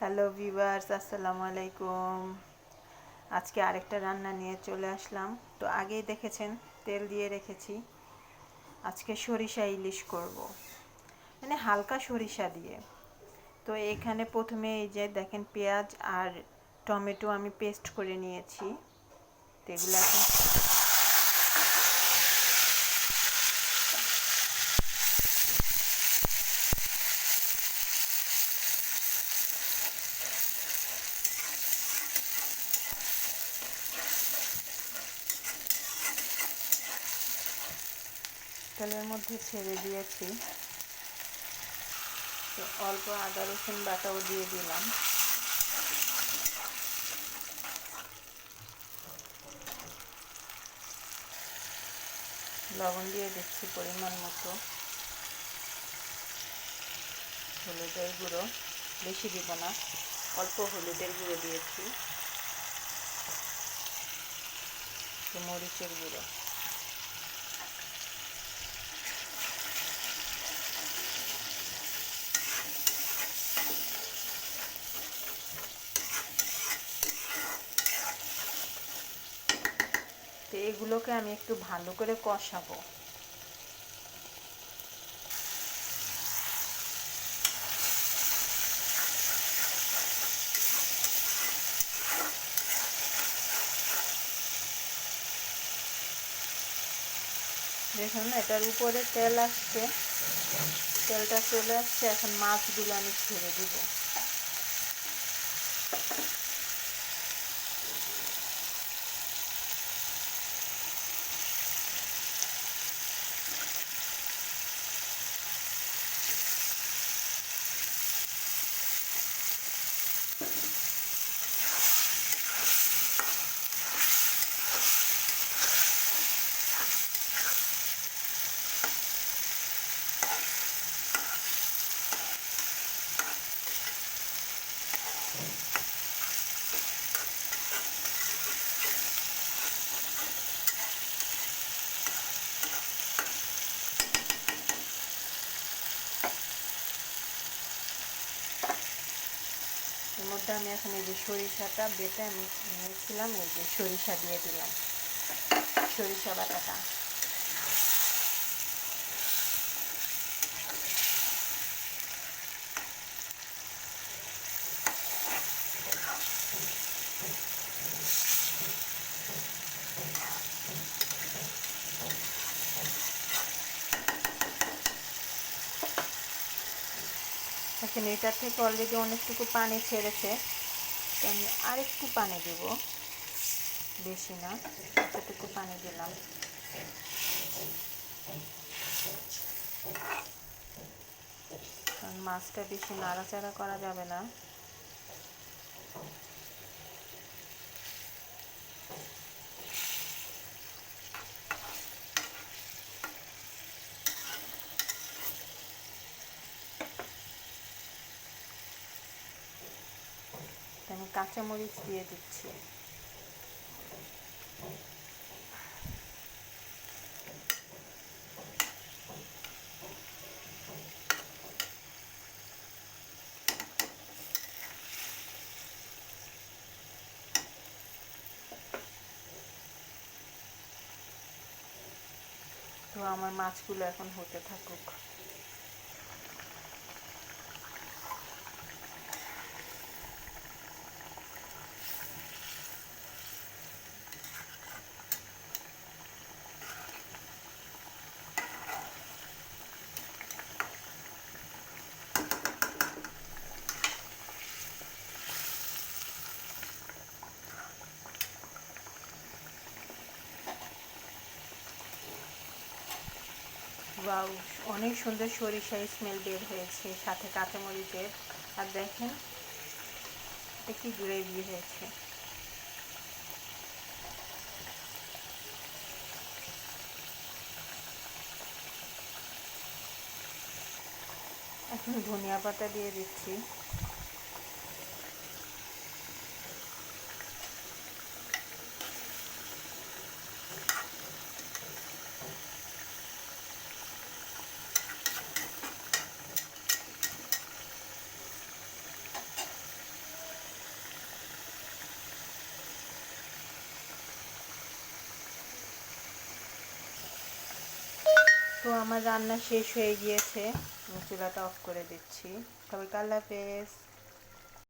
Hello viewers আসসালামু আলাইকুম। আজকে আরেকটা রান্না নিয়ে চলে আসলাম। তো আগেই দেখেছেন, তেল দিয়ে রেখেছি। আজকে সরিষা ইলিশ করব। মানে হালকা সরিষা দিয়ে। তো এখানে প্রথমে এই যে দেখেন পেঁয়াজ আর টমেটো আমি পেস্ট করে নিয়েছি। তো এগুলো এখন তেলের মধ্যে ছেড়ে দিয়েছি। তো অল্প আদা, রসুন বাটাও দিয়ে দিলাম। লবণ দিয়ে দিচ্ছি পরিমাণ মতো। হলুদের গুঁড়ো, বেশি দিব না, অল্প হলুদের গুঁড়ো দিয়েছি। মরিচের গুঁড়ো। তো এগুলোকে আমি একটু ভালো করে কষাবো। দেখুন এটার উপরে তেল আসছে। তেলটা চলে আসছে, এখন মাছগুলো আমি ছেড়ে দেবো। এর মধ্যে আমি এখন এই যে সরিষাটা বেটে আমি নিয়েছিলাম, এই যে সরিষা দিয়ে দিলাম। সরিষা বাটাটা। এখন এটার থেকে অলরেডি অনেকটুকু পানি ছেড়েছে। তো আমি আরেকটু পানি দেব। বেশি না, এতটুকু পানি দিলাম। কারণ মাছটা বেশি নাড়াচাড়া করা যাবে না। আমি কাঁচামরিচ দিয়ে দিচ্ছি। তো আমার মাছগুলো এখন হতে থাকুক। ওয়াও অনেক সুন্দর সরিষা স্মেল বের হয়েছে, সাথে কাঁচামরিচের। আর দেখেন, এটা কি গ্রেভি হয়েছে। এখন ধনিয়া পাতা দিয়ে দিচ্ছি। তো আমার রান্না শেষ হয়ে গিয়েছে। চুলাটা অফ করে দিচ্ছি। সবাইকে আল্লাহ হাফেজ।